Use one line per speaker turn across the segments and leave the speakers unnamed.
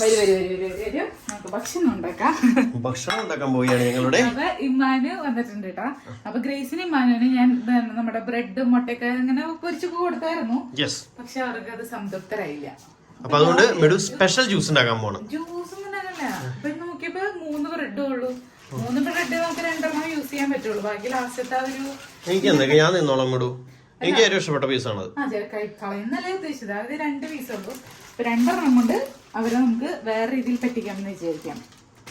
വരൂ വരൂ വരൂ വരൂ വരൂ. നമുക്ക് ഭക്ഷണം ഉണ്ടാക്കാം.
ഭക്ഷണം ഉണ്ടാക്കാൻ പോവുകയാണ് ഞങ്ങളുടെ.
അപ്പൊ ഇമ്മാന് വന്നിട്ടുണ്ട് കേട്ടോ. അപ്പൊ ഗ്രേസിന് ഇമ്മാനുവിന് ഞാൻ നമ്മുടെ ബ്രെഡ് മുട്ടയൊക്കെ ഇങ്ങനെ പൊരിച്ചൊക്കെ കൊടുത്തായിരുന്നു.
യെസ്
പക്ഷെ അവർക്ക് അത് സംതൃപ്തരായില്ല.
അപ്പൊ അതുകൊണ്ട് മെഡു സ്പെഷ്യൽ ജ്യൂസ് ഉണ്ടാക്കാൻ പോണം
ജ്യൂസ് ഉണ്ടാകല്ല അപ്പൊ ഇന്ന് നോക്കിയപ്പോ മൂന്ന് ബ്രെഡേ ഉള്ളൂ. മൂന്ന് ബ്രെഡ് നമുക്ക് രണ്ടെണ്ണം യൂസ് ചെയ്യാൻ പറ്റുള്ളൂ. ബാക്കി ലാസ്റ്റത്തെ ആ ഒരു
എനിക്ക് എന്തൊക്കെ? ഞാൻ നിന്നോളാം മെഡു. എനിക്ക് ഏറ്റവും ഇഷ്ടപ്പെട്ട പീസാണത്
ആ ചെ- കൈ- കളയുന്നല്ലേ ഉദ്ദേശിച്ചത്? അത് രണ്ട് പീസ് ഉള്ളൂ. അപ്പൊ രണ്ടെണ്ണം കൊണ്ട് അവരെ നമുക്ക് വേറെ രീതിയിൽ പറ്റിക്കാമെന്ന് വിചാരിക്കാം.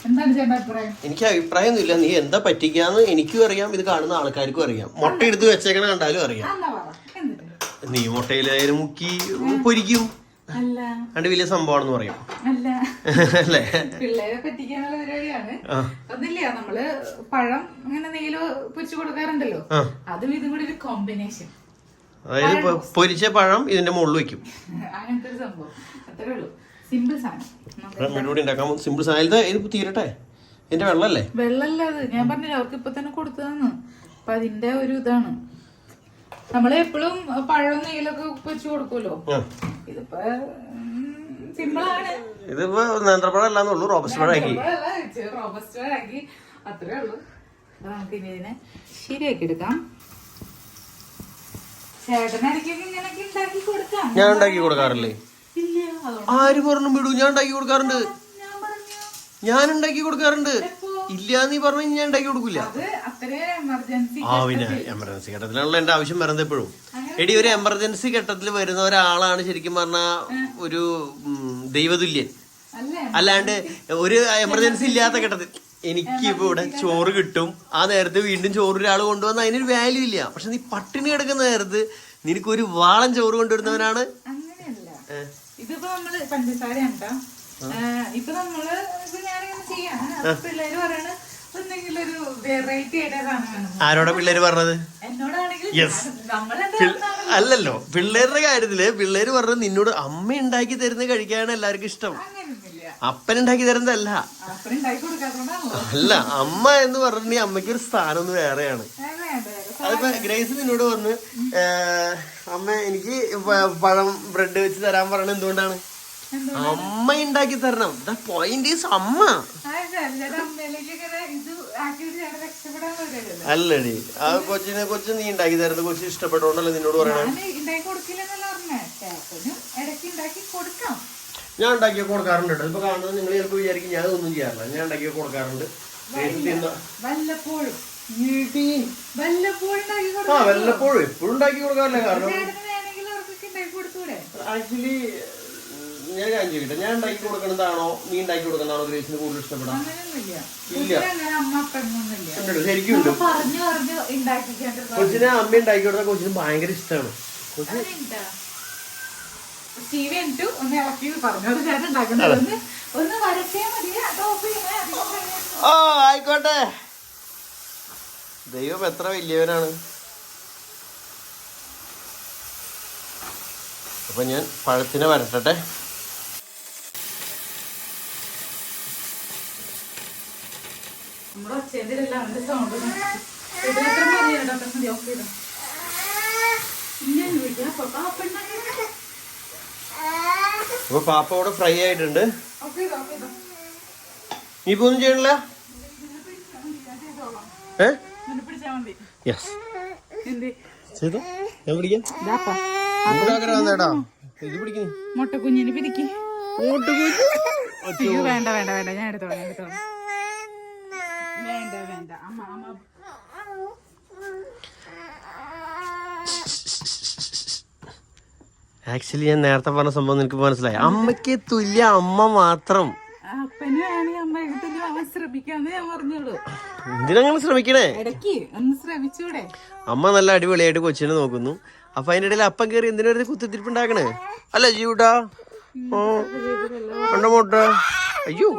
എന്താണ് ചേട്ടൻ അഭിപ്രായം?
എനിക്ക് അഭിപ്രായമൊന്നുമില്ല. നീ എന്താ പറ്റിക്കാന്ന് എനിക്കും അറിയാം. ഇത് കാണുന്ന ആൾക്കാർക്കും അറിയാം. മുട്ട എടുത്ത് വെച്ചേക്കണ കണ്ടാലും അറിയാം. നീ മുട്ടയിലായാലും മുക്കി പൊരിക്കും. അണ്ട് വലിയ സംഭവമാണെന്ന് പറയും.
അല്ല. പിള്ളേരെ പറ്റിക്കാനുള്ള പരിപാടിയാണ്. നമ്മൾ പഴം അങ്ങനെ നെയ്യിലോ പൊരിച്ചു കൊടുക്കാറുണ്ടല്ലോ. അതും ഇതും കൂടി ഒരു കോമ്പിനേഷൻ
അതായത് പൊരിച്ച പഴം ഇതിന്റെ മുകളിൽ വെക്കും.
അങ്ങനത്തെ ഒരു സംഭവം. അത്രേ ഉള്ളൂ. സിമ്പിൾ സാധനം.
ഉണ്ടാക്കാൻ സിമ്പിൾ സാധനം. ഇത് തീരട്ടെ? ഇതിന്റെ വെള്ളല്ലേ?
വെള്ളല്ല അത്. ഞാൻ പറഞ്ഞില്ല അവർക്ക് ഇപ്പൊ തന്നെ കൊടുത്തതാണ് അപ്പൊ അതിന്റെ ഒരു ഇതാണ്. നമ്മൾ എപ്പോഴും പഴം നെയ്യിലൊക്കെ പൊരിച്ചു കൊടുക്കുമല്ലോ. ഇതിപ്പോ സിമ്പിളാണ്
ഇതിപ്പോ നേന്ത്രപ്പഴം അല്ലാന്നുള്ളൂ റോബസ്റ്റ് പഴമാക്കി
റോബസ്റ്റ് ആക്കി. അത്രേ ഉള്ളൂ. അപ്പൊ നമുക്ക് ഇനി ഇതിനെ ശരിയാക്കി എടുക്കാം. ചേട്ടനായിരിക്കും ഇങ്ങനെയൊക്കെ ഉണ്ടാക്കി കൊടുക്കാം.
ഞാൻ ഉണ്ടാക്കി കൊടുക്കാറില്ലേ? ആര് പറഞ്ഞു വിടൂ? ഞാൻ ഉണ്ടാക്കി കൊടുക്കാറുണ്ട്.
ഞാൻ
ഉണ്ടാക്കി കൊടുക്കാറുണ്ട്. ഇല്ല നീ പറഞ്ഞു ഞാൻ ഉണ്ടാക്കി കൊടുക്കില്ല
അത് അത്രയും എമർജൻസി
ആ പിന്നെ എമർജൻസി ഘട്ടത്തിലാണല്ലോ എന്റെ ആവശ്യം വരുന്നത് എപ്പോഴും. എടി ഒരു എമർജൻസി ഘട്ടത്തിൽ വരുന്ന ഒരാളാണ് ശരിക്കും പറഞ്ഞ ഒരു ദൈവതുല്യൻ.
അല്ലേ
അല്ലാണ്ട് ഒരു എമർജൻസി ഇല്ലാത്ത ഘട്ടത്തിൽ എനിക്ക് ഇപ്പൊ ഇവിടെ ചോറ് കിട്ടും. ആ നേരത്തെ വീണ്ടും ചോറ് ഒരാൾ കൊണ്ടുവന്ന അതിനൊരു വാല്യൂ ഇല്ല. പക്ഷെ നീ പട്ടിണി കിടക്കുന്ന നേരത്ത് നിനക്ക് ഒരു വാളം ചോറ് കൊണ്ടുവരുന്നവനാണ്?
ഇതിപ്പോ നമ്മൾ പഞ്ചസാര. ആ, ഇപ്പൊ നമ്മൾ ഇത് ഞാനിങ്ങനെ ചെയ്യാണ്. പിള്ളേര് പറയണ എന്തെങ്കിലും ഒരു വെറൈറ്റി ആയിട്ട് സാധനം വേണം
ആരോടാ പിള്ളേര് പറഞ്ഞത്?
എന്നോടാണെങ്കിൽ. നമ്മളെന്താ
അല്ലല്ലോ പിള്ളേരുടെ കാര്യത്തിൽ പിള്ളേര് പറഞ്ഞത് നിന്നോട് അമ്മ ഉണ്ടാക്കി തരുന്നത് കഴിക്കാനാണ് എല്ലാവർക്കും ഇഷ്ടം. അപ്പൻ ഉണ്ടാക്കി തരുന്നതല്ല. അല്ല അമ്മ എന്ന് പറഞ്ഞിട്ടുണ്ടെങ്കിൽ അമ്മയ്ക്ക് ഒരു സ്ഥാനം ഒന്ന് വേറെയാണ് അതിപ്പോ ഗ്രേസ് നിന്നോട് പറഞ്ഞു അമ്മ എനിക്ക് പഴം ബ്രെഡ് വെച്ച് തരാൻ പറയണത് എന്തുകൊണ്ടാണ്? അമ്മ ഉണ്ടാക്കി തരണം. ദ പോയിന്റ് ഈസ് അമ്മ. അല്ലടി ആ കൊച്ചിനെ കൊച്ചു നീ ഉണ്ടാക്കി തരുന്നത് കൊച്ചു ഇഷ്ടപ്പെട്ടോണ്ടല്ലോ നിന്നോട് പറയണേ.
ഞാൻ ഉണ്ടാക്കി കൊടുക്കില്ലെന്നല്ല പറഞ്ഞേ. ചേട്ടനും ഇടയ്ക്ക് ഉണ്ടാക്കി കൊടുക്കാം.
ഞാൻ ഉണ്ടാക്കി കൊടുക്കാറുണ്ട്. ഇപ്പൊ കാണുന്നത് നിങ്ങൾ ചിലപ്പോൾ വിചാരിക്കും ഞാൻ ഒന്നും ചെയ്യാറില്ല. ഞാൻ ഉണ്ടാക്കി കൊടുക്കാറുണ്ട്.
വല്ലപ്പോഴും
ആ വല്ലപ്പോഴും. എപ്പോഴും ഉണ്ടാക്കി കൊടുക്കാറില്ല കാരണം ആക്ച്വലി ഞാൻ കാര്യം ചെയ്യട്ടെ ഞാൻ ഉണ്ടാക്കി കൊടുക്കണതാണോ നീ ഉണ്ടാക്കി കൊടുക്കുന്നതാണോ? ഗ്രേസിന് കൂടുതൽ ഇഷ്ടപ്പെടാം. ഇല്ല. ശരിക്കും ഉണ്ട്. കൊച്ചിനെ അമ്മ ഉണ്ടാക്കി കൊടുത്ത കൊച്ചിന് ഭയങ്കര ഇഷ്ടമാണ് കൊച്ചി
അതെന്താ? സ്റ്റീവ് എന്നിട്ട് ഒന്ന് ഇളക്കി പറഞ്ഞു അത് ചേട്ടൻ ഉണ്ടാക്കുന്നത് ഒന്ന് വരച്ചേ മതി
ഓ ആയിക്കോട്ടെ. ദൈവം എത്ര വലിയവനാണ്. അപ്പൊ ഞാൻ പഴത്തിനെ വരട്ടെ അപ്പൊ പാപ്പ ഇവിടെ ഫ്രൈ ആയിട്ടുണ്ട്. നീ ഇപ്പൊ ഒന്നും ചെയ്യണില്ല? ഏ? യെസ് ചെയ്തോ? ഞാൻ പിടിക്കാം. ഇത്
മുട്ടക്കുഞ്ഞിന് പിരിക്ക് വേണ്ട വേണ്ട വേണ്ട. ഞാൻ എടുത്തോളാം ഞാൻ എടുത്തോളാം. വേണ്ട വേണ്ട. അമ്മ അമ്മ
ആക്ച്വലി ഞാൻ നേരത്തെ പറഞ്ഞ സംഭവം നിനക്ക് മനസ്സിലായി. അമ്മയ്ക്ക് തുല്യ അമ്മ മാത്രം. എന്തിനങ്ങനെ ശ്രമിക്കണേ? അമ്മ നല്ല അടിപൊളിയായിട്ട് കൊച്ചിനെ നോക്കുന്നു. അപ്പൊ അതിന്റെ ഇടയിൽ അപ്പം കയറി എന്തിനു വെറുതെ കുത്തിത്തിരിപ്പുണ്ടാക്കണേ? അല്ല ജീവട്ടാ. ഓ കണ്ടോ മോട്ട? അയ്യോ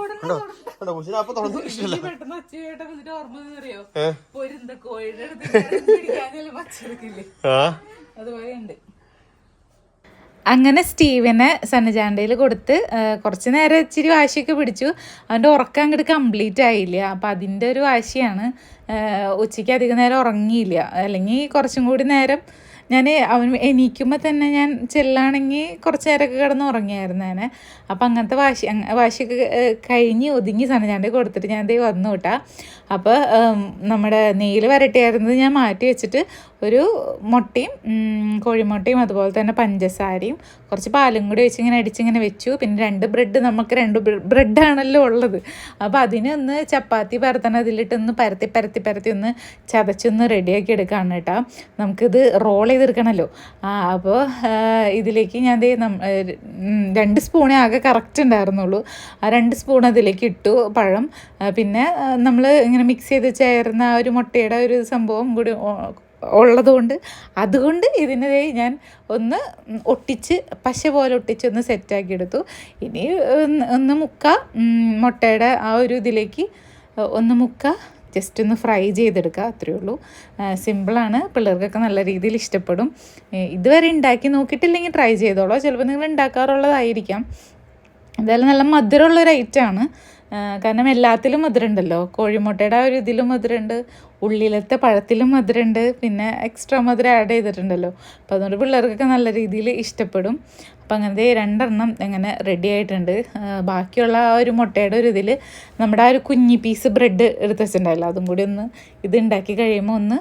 പച്ചെടുക്കില്ലേ
ആ?
ഉണ്ട്. അങ്ങനെ സ്റ്റീവനെ സന്നജാണ്ടയിൽ കൊടുത്ത് കുറച്ച് നേരം ഇച്ചിരി വാശിയൊക്കെ പിടിച്ചു. അവന്റെ ഉറക്കം അങ്ങോട്ട് കംപ്ലീറ്റ് ആയില്ല. അപ്പം അതിന്റെ ഒരു വാശിയാണ് ഉച്ചയ്ക്ക് അധികം നേരം ഉറങ്ങിയില്ല. അല്ലെങ്കിൽ കുറച്ചും കൂടി നേരം ഞാൻ അവൻ എണീക്കുമ്പോൾ തന്നെ ഞാൻ ചെല്ലാണെങ്കിൽ കുറച്ച് നേരമൊക്കെ കിടന്ന് ഉറങ്ങിയായിരുന്നു ഞാൻ അപ്പം അങ്ങനത്തെ വാശി വാശിയൊക്കെ കഴിഞ്ഞ് ഒതുങ്ങി സനജാന്റെ കൊടുത്തിട്ട് ഞാൻ ദേ വന്നു കേട്ടാ അപ്പോൾ നമ്മുടെ നെയ്യിൽ വരട്ടിയായിരുന്നത് ഞാൻ മാറ്റി വെച്ചിട്ട് ഒരു മുട്ടയും കോഴിമുട്ടയും അതുപോലെ തന്നെ പഞ്ചസാരയും കുറച്ച് പാലും കൂടി വെച്ച് ഇങ്ങനെ അടിച്ചിങ്ങനെ വെച്ചു. പിന്നെ രണ്ട് ബ്രെഡ് നമുക്ക് രണ്ട് ബ്രെഡാണല്ലോ ഉള്ളത്. അപ്പോൾ അതിനെ ഒന്ന് ചപ്പാത്തി പരത്തണം. അതിലിട്ടൊന്ന് പരത്തി പരത്തി പരത്തി ഒന്ന് ചതച്ചൊന്ന് റെഡിയാക്കി എടുക്കാൻ കേട്ടോ. നമുക്കിത് റോൾ ചെയ്തെടുക്കണമല്ലോ ആ അപ്പോൾ ഇതിലേക്ക് ഞാൻ രണ്ട് സ്പൂണേ ആകെ കറക്റ്റ് ഉണ്ടായിരുന്നുള്ളൂ. ആ രണ്ട് സ്പൂൺ അതിലേക്ക് ഇട്ടു പഴം. പിന്നെ നമ്മൾ ഇങ്ങനെ മിക്സ് ചെയ്ത് ചേർന്ന ആ ഒരു മുട്ടയുടെ ഒരു സംഭവം കൂടി ഉള്ളതുകൊണ്ട് അതുകൊണ്ട് ഇതിനെ ഞാൻ ഒന്ന് ഒട്ടിച്ച് പശ പോലെ ഒട്ടിച്ച് ഒന്ന് സെറ്റാക്കി എടുത്തു. ഇനി ഒന്ന് മുക്ക മുട്ടയുടെ ആ ഒരു ഇതിലേക്ക് ഒന്ന് മുക്ക ജസ്റ്റ് ഒന്ന് ഫ്രൈ ചെയ്തെടുക്കുക അത്രയേ ഉള്ളൂ. സിമ്പിളാണ് പിള്ളേർക്കൊക്കെ നല്ല രീതിയിൽ ഇഷ്ടപ്പെടും. ഇതുവരെ ഉണ്ടാക്കി നോക്കിയിട്ടില്ലെങ്കിൽ ട്രൈ ചെയ്തോളൂ. ചിലപ്പോൾ നിങ്ങൾ ഉണ്ടാക്കാറുള്ളതായിരിക്കാം എന്തായാലും നല്ല മധുരമുള്ളൊരു ഐറ്റമാണ് കാരണം എല്ലാത്തിലും മധുരമുണ്ടല്ലോ. കോഴിമുട്ടയുടെ ആ ഒരു ഇതിലും മധുരമുണ്ട്. ഉള്ളിലത്തെ പഴത്തിലും മധുരമുണ്ട് പിന്നെ എക്സ്ട്രാ മധുരം ആഡ് ചെയ്തിട്ടുണ്ടല്ലോ. അപ്പോൾ അതുകൊണ്ട് പിള്ളേർക്കൊക്കെ നല്ല രീതിയിൽ ഇഷ്ടപ്പെടും. അപ്പം അങ്ങനത്തെ രണ്ടെണ്ണം ഇങ്ങനെ റെഡി ആയിട്ടുണ്ട്. ബാക്കിയുള്ള ആ ഒരു മുട്ടയുടെ ഒരു ഇതിൽ നമ്മുടെ ആ ഒരു കുഞ്ഞി പീസ് ബ്രെഡ് എടുത്ത് വെച്ചിട്ടുണ്ടായില്ല അതും കൂടി ഒന്ന് ഇത് ഉണ്ടാക്കി കഴിയുമ്പോൾ ഒന്ന്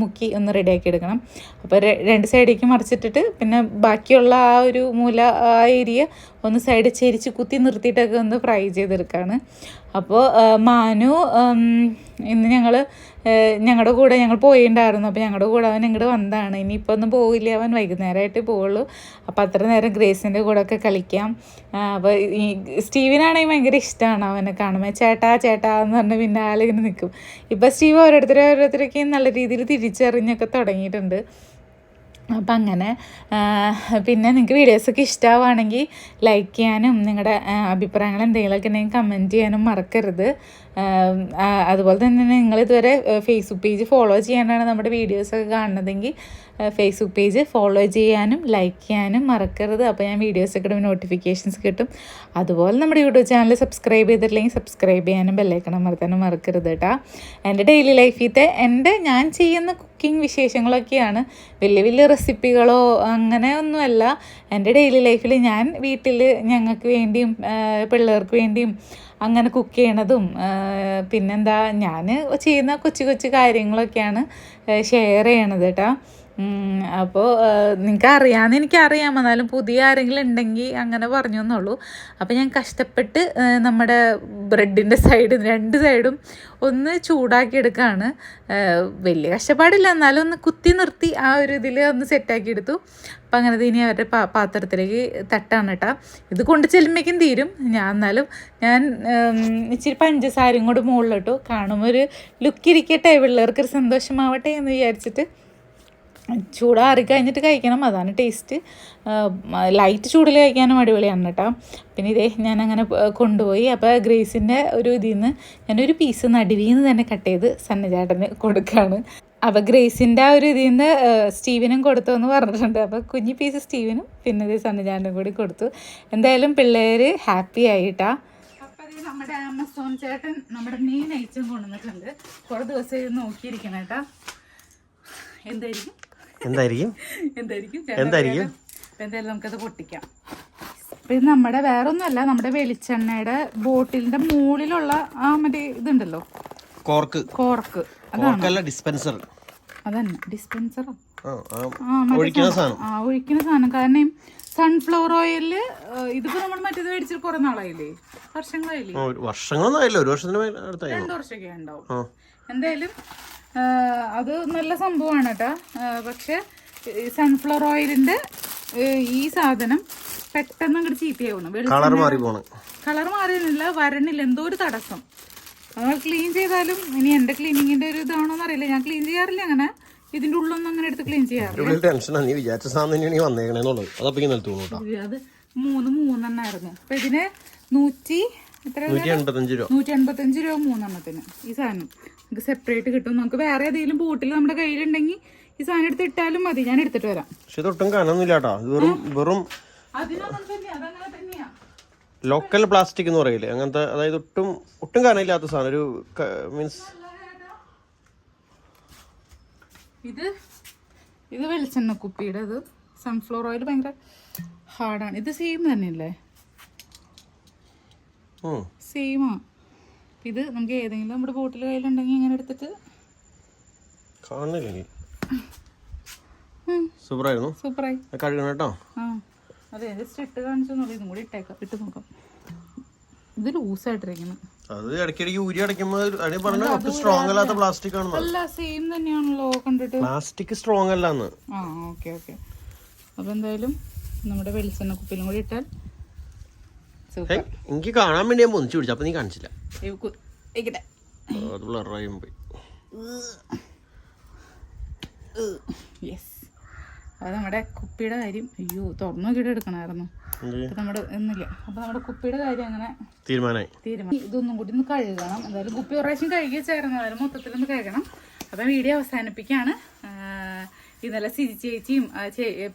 മുക്കി ഒന്ന് റെഡിയാക്കി എടുക്കണം. അപ്പോൾ രണ്ട് സൈഡേക്ക് മറിച്ചിട്ടിട്ട് പിന്നെ ബാക്കിയുള്ള ആ ഒരു മൂല ആ ഏരിയ ഒന്ന് സൈഡ് ചെരിച്ച് കുത്തി നിർത്തിയിട്ടൊക്കെ ഒന്ന് ഫ്രൈ ചെയ്തെടുക്കുകയാണ് അപ്പോൾ മാനു ഇന്ന് ഞങ്ങൾ ഞങ്ങളുടെ കൂടെ ഞങ്ങൾ പോയിണ്ടായിരുന്നു. അപ്പോൾ ഞങ്ങളുടെ കൂടെ അവൻ ഇങ്ങോട്ട് വന്നതാണ്. ഇനിയിപ്പോൾ ഒന്നും പോവില്ല. അവൻ വൈകുന്നേരമായിട്ട് പോവുള്ളൂ. അപ്പോൾ അത്ര നേരം ഗ്രേസിന്റെ കൂടെ ഒക്കെ കളിക്കാം അപ്പോൾ ഈ സ്റ്റീവിനാണെങ്കിൽ ഭയങ്കര ഇഷ്ടമാണ് അവനെ കാണുമ്പോൾ ചേട്ടാ ചേട്ടാ എന്ന് പറഞ്ഞ് പിന്നെ ആളിങ്ങനെ നിൽക്കും ഇപ്പോൾ സ്റ്റീവ് ഓരോരുത്തരെ ഓരോരുത്തരൊക്കെയും നല്ല രീതിയിൽ തിരിച്ചറിഞ്ഞൊക്കെ തുടങ്ങിയിട്ടുണ്ട്. അപ്പം അങ്ങനെ പിന്നെ നിങ്ങൾക്ക് വീഡിയോസൊക്കെ ഇഷ്ടമാവുകയാണെങ്കിൽ ലൈക്ക് ചെയ്യാനും നിങ്ങളുടെ അഭിപ്രായങ്ങൾ എന്തെങ്കിലുമൊക്കെ ഉണ്ടെങ്കിൽ കമന്റ് ചെയ്യാനും മറക്കരുത്. അതുപോലെ തന്നെ നിങ്ങൾ ഇതുവരെ ഫേസ്ബുക്ക് പേജ് ഫോളോ ചെയ്യാനാണ് നമ്മുടെ വീഡിയോസൊക്കെ കാണുന്നതെങ്കിൽ ഫേസ്ബുക്ക് പേജ് ഫോളോ ചെയ്യാനും ലൈക്ക് ചെയ്യാനും മറക്കരുത്. അപ്പോൾ ഞാൻ വീഡിയോസൊക്കെ ഇടുമ്പോൾ നോട്ടിഫിക്കേഷൻസ് കിട്ടും. അതുപോലെ നമ്മുടെ യൂട്യൂബ് ചാനൽ സബ്സ്ക്രൈബ് ചെയ്തിട്ടില്ലെങ്കിൽ സബ്സ്ക്രൈബ് ചെയ്യാനും ബെല്ലൈക്കണം മറക്കാനും മറക്കരുത് കേട്ടോ എന്റെ ഡെയിലി ലൈഫിലത്തെ എന്റെ ഞാൻ ചെയ്യുന്ന കുക്കിംഗ് വിശേഷങ്ങളൊക്കെയാണ്. വലിയ വലിയ റെസിപ്പികളോ അങ്ങനെ ഒന്നുമല്ല. എന്റെ ഡെയിലി ലൈഫിൽ ഞാൻ വീട്ടിൽ ഞങ്ങൾക്ക് വേണ്ടിയും പിള്ളേർക്ക് വേണ്ടിയും അങ്ങനെ കുക്ക് ചെയ്യണതും പിന്നെന്താ ഞാൻ ചെയ്യുന്ന കൊച്ചു കൊച്ചു കാര്യങ്ങളൊക്കെയാണ് ഷെയർ ചെയ്യണത് കേട്ടോ അപ്പോൾ നിങ്ങൾക്ക് അറിയാമെന്ന് എനിക്കറിയാം. എന്നാലും പുതിയ ആരെങ്കിലും ഉണ്ടെങ്കിൽ അങ്ങനെ പറഞ്ഞു എന്നുള്ളൂ അപ്പോൾ ഞാൻ കഷ്ടപ്പെട്ട് നമ്മുടെ ബ്രെഡിന്റെ സൈഡ് രണ്ട് സൈഡും ഒന്ന് ചൂടാക്കി എടുക്കുകയാണ് വലിയ കഷ്ടപ്പാടില്ല. എന്നാലും ഒന്ന് കുത്തി നിർത്തി ആ ഒരു ഇതിൽ ഒന്ന് സെറ്റാക്കി എടുത്തു. അപ്പം അങ്ങനെ ഇനി അവരുടെ പാ പാത്രത്തിലേക്ക് തട്ടാണ് കേട്ടോ. ഇത് കൊണ്ട് ചെല്ലുമ്പോഴേക്കും തീരും. ഞാൻ എന്നാലും ഞാൻ ഇച്ചിരി പഞ്ചസാരയും കൂടെ മുകളിലിട്ടു കാണുമ്പോൾ ഒരു ലുക്കിരിക്കട്ടെ പിള്ളേർക്കൊരു സന്തോഷമാവട്ടെ എന്ന് വിചാരിച്ചിട്ട് ചൂടാറി കഴിഞ്ഞിട്ട് കഴിക്കണം അതാണ് ടേസ്റ്റ് ലൈറ്റ് ചൂടിൽ കഴിക്കാനും അടിപൊളിയാണ് കേട്ടോ. പിന്നെ ഇതേ ഞാൻ അങ്ങനെ കൊണ്ടുപോയി. അപ്പോൾ ഗ്രേസിന്റെ ഒരു ഇതിൽ നിന്ന് ഞാനൊരു പീസ് നടുവിൽ നിന്ന് തന്നെ കട്ട് ചെയ്ത് സന്നചേട്ടന് കൊടുക്കുകയാണ് അപ്പോൾ ഗ്രേസിന്റെ ആ ഒരു ഇതിൽ നിന്ന് സ്റ്റീവിനും കൊടുത്തു എന്ന് പറഞ്ഞിട്ടുണ്ട്. അപ്പോൾ കുഞ്ഞു പീസ് സ്റ്റീവിനും പിന്നെ ഇത് സന്നചേട്ടനും കൂടി കൊടുത്തു. എന്തായാലും പിള്ളേർ ഹാപ്പി ആയിട്ടാ. നമ്മുടെ ആമസോൺ ചേട്ടൻ നമ്മുടെ മീൻ ഐറ്റം കൊണ്ടുവന്നിട്ടുണ്ട്. കുറേ ദിവസം ഇത് നോക്കിയിരിക്കണം കേട്ടാ. എന്തായിരിക്കും?
എന്തായിരിക്കും?
എന്തായിരിക്കും?
എന്തായിരിക്കും?
അപ്പൊ എന്തായാലും നമുക്കത് പൊട്ടിക്കാം. പിന്നെ ഇത് നമ്മുടെ വേറെ ഒന്നുമല്ല നമ്മുടെ വെളിച്ചെണ്ണയുടെ ബോട്ടിലിന്റെ മുകളിലുള്ള ആ മറ്റേ ഇതുണ്ടല്ലോ.
കോർക്ക്.
കോർക്ക്.
കോർക്കല്ല ഡിസ്പെൻസർ.
അതന്നെ ഡിസ്പെൻസറോ?
ആ ആ
ആ
ഒഴിക്കുന്ന
സാധനം. ആ ഒഴിക്കുന്ന സാധനം. കാരണം സൺഫ്ലവർ ഓയിൽ ഇതിപ്പോ നമ്മൾ മറ്റേത് മേടിച്ചിട്ട് കുറെ നാളായില്ലേ? വർഷങ്ങളായില്ലേ?
ഒരു വർഷങ്ങളൊന്നും ആയില്ല. ഒരു വർഷത്തിന് അടുത്തായി.
രണ്ടു വർഷമൊക്കെ ഉണ്ടാവും. എന്തായാലും അത് നല്ല സംഭവമാണ് കേട്ടോ. പക്ഷെ സൺഫ്ലവർ ഓയിലിന്റെ ഈ സാധനം പെട്ടെന്ന് അങ്ങോട്ട് ചീത്തയാവണം
കളർ മാറി പോണ്
കളർ മാറിയില്ല വരണില്ല എന്തോ ഒരു തടസ്സം. നമ്മൾ ക്ലീൻ ചെയ്താലും ഇനി എന്റെ ക്ലീനിങ്ങിന്റെ ഒരു ഇതാണോന്ന് അറിയില്ല ഞാൻ ക്ലീൻ ചെയ്യാറില്ല അങ്ങനെ. ഇതിന്റെ ഉള്ളൊന്നും അങ്ങനെ എടുത്ത് ക്ലീൻ ചെയ്യാറില്ല.
ടെൻഷനാണ് നീ വിചാരിച്ച സാധനം നീ വന്നേക്കണേന്നുള്ളത്.
അത് മൂന്ന് മൂന്നെണ്ണായിരുന്നു അപ്പൊ ഇതിന് നൂറ്റി
നൂറ്റി എൺപത്തഞ്ച് രൂപ.
മൂന്നെണ്ണത്തിന് ഈ സാധനം. നമുക്ക് സെപ്പറേറ്റ് കിട്ടും. നമുക്ക് വേറെ ഏതെങ്കിലും ബോട്ടിൽ നമ്മുടെ കയ്യിലുണ്ടെങ്കിൽ ഈ സാധനം എടുത്ത് ഇട്ടാലും മതി. ഞാൻ എടുത്തിട്ട് വരാം.
പക്ഷെ ഇതൊട്ടും കനൊന്നുമില്ല വെറും വെറും ലോക്കൽ പ്ലാസ്റ്റിക് എന്ന് പറയില്ലേ? അങ്ങനത്തെ അതായത് ഒട്ടും ഒട്ടും കാണില്ലാത്ത സാധനം. ഒരു മീൻസ്
ഇത്? ഇത് വെളിച്ചെണ്ണ കുപ്പിയുടെ ഇത് സൺഫ്ലവർ ഓയിൽ ഭയങ്കര ഹാർഡാണ് ഇത് സെയിം തന്നെയല്ലേ. സെയിമാ ഇത് നമുക്ക് ഏതെങ്കിലും നമ്മുടെ ബോട്ടിൽ കയ്യിലുണ്ടെങ്കിൽ ഇങ്ങനെ എടുത്തിട്ട്
കാണുന്നില്ലേ? സൂപ്പറായിരുന്നു.
സൂപ്പറായി.
കഴുകണം കേട്ടോ.
അതെ ജസ്റ്റ് ഇട്ട് കാണിച്ചൊന്നുള്ളൂ ഇതും കൂടി ഇട്ടേക്കാം. ഇട്ട് നോക്കാം. ഇത് ലൂസായിട്ടിരിക്കുന്നു.
അത് ഇടയ്ക്കിടയ്ക്ക് ഊരി അടയ്ക്കുമ്പോൾ സ്ട്രോങ് അല്ലാത്ത പ്ലാസ്റ്റിക് ആണ്
അല്ല സെയിം തന്നെയാണല്ലോ കണ്ടിട്ട്.
പ്ലാസ്റ്റിക് സ്ട്രോങ് അല്ലാന്ന്.
ആ ഓക്കെ ഓക്കെ അപ്പോൾ എന്തായാലും നമ്മുടെ വെളിച്ചെണ്ണ കുപ്പിലും കൂടി ഇട്ടാൽ
എനിക്ക് കാണാൻ വേണ്ടി ഞാൻ പൊന്നിച്ചു പിടിച്ചു അപ്പൊ നീ കാണിച്ചില്ല. അത് ബ്ലറായും പോയി.
യെസ് അപ്പോൾ നമ്മുടെ കുപ്പിയുടെ കാര്യം അയ്യോ തുറന്നു നോക്കിയിട്ട് എടുക്കണമായിരുന്നു.
എന്ത്?
നമ്മുടെ ഒന്നുമില്ല. അപ്പോൾ നമ്മുടെ കുപ്പിയുടെ കാര്യം അങ്ങനെ
തീരുമാനമായി.
തീരുമാനം. ഇതൊന്നും കൂടി ഒന്ന് കഴുകണം. എന്തായാലും കുപ്പി ഒരു പ്രാവശ്യം കഴുകി ചേർന്നു അതായത് മൊത്തത്തിൽ ഒന്ന് കഴുകണം. അപ്പം വീഡിയോ അവസാനിപ്പിക്കുകയാണ്. ആഹ് ഇന്നലെ സിജി ചേച്ചിയും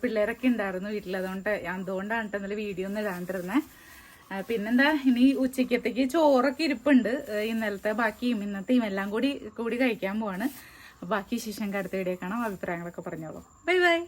പിള്ളേരൊക്കെ ഉണ്ടായിരുന്നു വീട്ടിൽ. അതുകൊണ്ട് അതുകൊണ്ടാണ് ഇന്നലെ വീഡിയോ ഒന്നും ഇടാണ്ടിരുന്നത് ആഹ് പിന്നെന്താ ഇനി ഉച്ചക്കത്തേക്ക് ചോറൊക്കെ ഇരിപ്പുണ്ട്. ഇന്നലത്തെ ബാക്കിയും ഇന്നത്തെയും എല്ലാം കൂടി കൂടി കഴിക്കാൻ പോവാണ്. ബാക്കി ശേഷം അടുത്ത് വീഡിയോ കാണാം. അഭിപ്രായങ്ങളൊക്കെ പറഞ്ഞോളൂ. Bye bye.